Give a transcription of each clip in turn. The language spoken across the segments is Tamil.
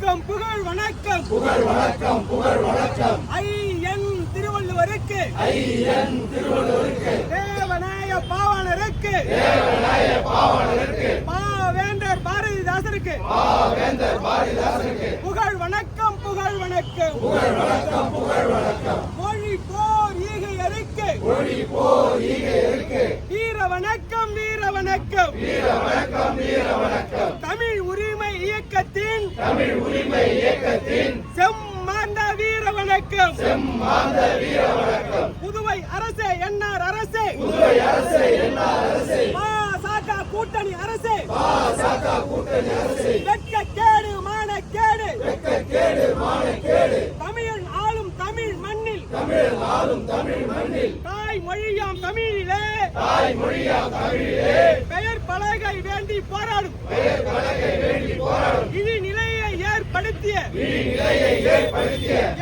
வணக்கம் புகழ் வணக்கம். புகழ் வணக்கம் புகழ் வணக்கம். ஐயன் திருவள்ளுவருக்கு. ஐயன் திருவள்ளுவருக்கு. தேவநாய பாவாணருக்கு. தேவநாய பாவாணருக்கு. பாவேந்தர் பாரதிதாசருக்கு. பாவேந்தர் பாரதிதாசருக்கு. புகழ் வணக்கம் புகழ் வணக்கம். புகழ் வணக்கம் புகழ் வணக்கம். மொழி போர் ஈகையருக்கு. மொழி போர் ஈகையருக்கு. வீர வணக்கம் வீர வணக்கம். வீர வணக்கம் வீர வணக்கம். தமிழ் உரிமை இயக்கத்தின் தமிழ் உரிமை இயக்கத்தின் செம்மாந்த வீர வணக்கம். செம்மாந்த வீர வணக்கம். புதுவை அரசே என்ஆர் அரசே. புதுவை அரசே என்ஆர் அரசே. பாசக கூட்டணி அரசே. பாசக கூட்டணி அரசே. வெட்க கேடு மான கேடு வெட்க கேடு மான கேடு தமிழ் ஆளும் தமிழ் மண்ணில். தமிழ் ஆளும் தமிழ் மண்ணில். தாய் மொழியாம் தமிழிலே. தாய் மொழியாம் தமிழிலே. பெயர் பலகை வேண்டி போராடும். பெயர் பலகை வேண்டி போராடும். ஏற்படுத்திய.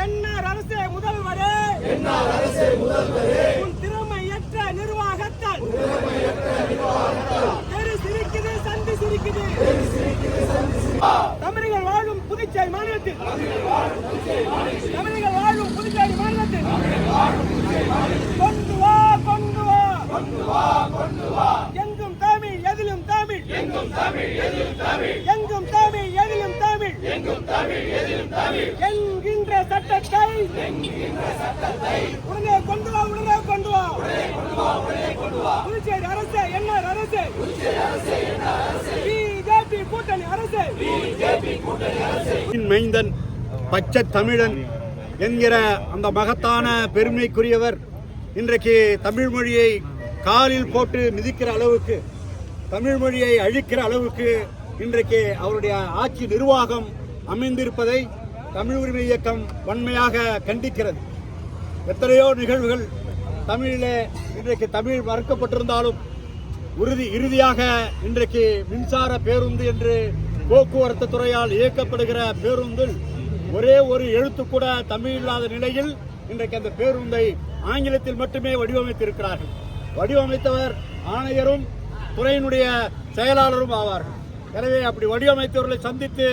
என்ஆர் அரசே முதல்வரே. உன் திறமையற்ற நிர்வாகத்தால். தெரு சிரிக்குது சந்தி சிரிக்குது. தமிழர்கள் வாழும் புதுச்சேரி மாநிலத்தில். தமிழர்கள் வாழும் புதுச்சேரி மாநிலத்தில். கொண்டு வா கொண்டு வா. கொண்டு வா கொண்டு வா. எங்கும் தமிழ் எதிலும் தமிழ் எங்கும் தமிழ் எதிலும் தமிழ் என்கின்ற சட்டத்தை உடனே கொண்டு வா உடனே கொண்டு வா. புதுச்சேரி அரசு என்ன அரசு. பிஜேபி கூட்டணி அரசு. பிஜேபி கூட்டணி அரசு மைந்தன் பச்சை தமிழன் என்கிற அந்த மகத்தான பெருமைக்குரியவர் இன்றைக்கு தமிழ் மொழியை காலில் போட்டு மிதிக்கிற அளவுக்கு தமிழ் மொழியை அழிக்கிற அளவுக்கு இன்றைக்கு அவருடைய ஆட்சி நிர்வாகம் அமைந்திருப்பதை தமிழ் உரிமை இயக்கம் வன்மையாக கண்டிக்கிறது. எத்தனையோ நிகழ்வுகள் தமிழிலே இன்றைக்கு தமிழ் மறுக்கப்பட்டிருந்தாலும் உறுதி இறுதியாக இன்றைக்கு மின்சார பேருந்து என்று போக்குவரத்து துறையால் இயக்கப்படுகிற பேருந்தில் ஒரே ஒரு எழுத்து கூட தமிழ் இல்லாத நிலையில் இன்றைக்கு அந்த பேருந்தை ஆங்கிலத்தில் மட்டுமே வடிவமைத்திருக்கிறார்கள். வடிவமைத்தவர் ஆணையரும் துறையினுடைய செயலாளரும் ஆவார்கள். எனவே அப்படி வடிவமைத்தவர்களை சந்தித்து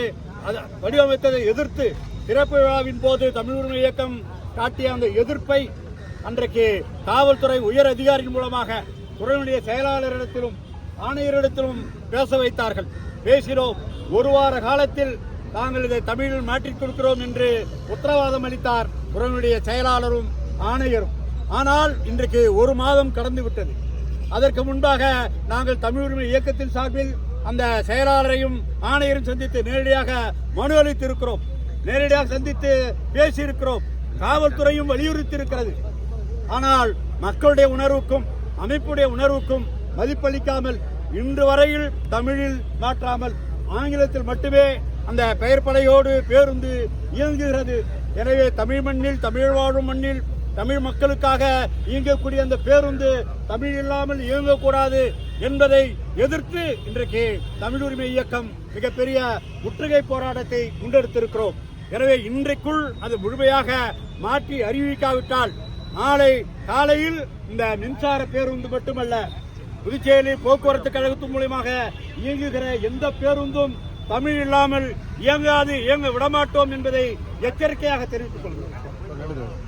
வடிவமைத்ததை எதிர்த்து திறப்பு விழாவின் போது தமிழ் உரிமை இயக்கம் காட்டிய அந்த எதிர்ப்பை அன்றைக்கு காவல்துறை உயர் அதிகாரிகள் மூலமாக துறையினுடைய செயலாளரிடத்திலும் ஆணையரிடத்திலும் பேச வைத்தார்கள். பேசினோம். ஒரு வார காலத்தில் நாங்கள் இதை தமிழில் மாற்றிக் கொடுக்கிறோம் என்று உத்தரவாதம் அளித்தார் துறையினுடைய செயலாளரும் ஆணையரும். ஆனால் இன்றைக்கு ஒரு மாதம் கடந்து விட்டது அதற்கு முன்பாக நாங்கள் தமிழ் உரிமை இயக்கத்தின் சார்பில் அந்த செயலாளரையும் ஆணையரும் சந்தித்து நேரடியாக மனு அளித்திருக்கிறோம். நேரடியாக சந்தித்து பேசியிருக்கிறோம். காவல்துறையும் வலியுறுத்தி இருக்கிறது ஆனால் மக்களுடைய உணர்வுக்கும் அமைப்புடைய உணர்வுக்கும் மதிப்பளிக்காமல் இன்று வரையில் தமிழில் மாற்றாமல் ஆங்கிலத்தில் மட்டுமே அந்த பெயர் படையோடு பேருந்து இயங்குகிறது. எனவே தமிழ் மண்ணில் தமிழ் வாழும் மண்ணில் தமிழ் மக்களுக்காக இயங்கக்கூடிய அந்த பேருந்து தமிழ் இல்லாமல் இயங்கக்கூடாது என்பதை எதிர்த்து இன்றைக்கு தமிழ் உரிமை இயக்கம் மிகப்பெரிய முற்றுகை போராட்டத்தை முன்னெடுத்திருக்கிறோம். எனவே இன்றைக்குள் அது முழுமையாக மாற்றி அறிவிக்காவிட்டால் நாளை காலையில் இந்த மின்சார பேருந்து மட்டுமல்ல புதுச்சேரி போக்குவரத்து கழகத்தின் மூலியமாக இயங்குகிற எந்த பேருந்தும் தமிழ் இல்லாமல் இயங்காது இயங்க விடமாட்டோம் என்பதை எச்சரிக்கையாக தெரிவித்துக் கொள்கிறோம்.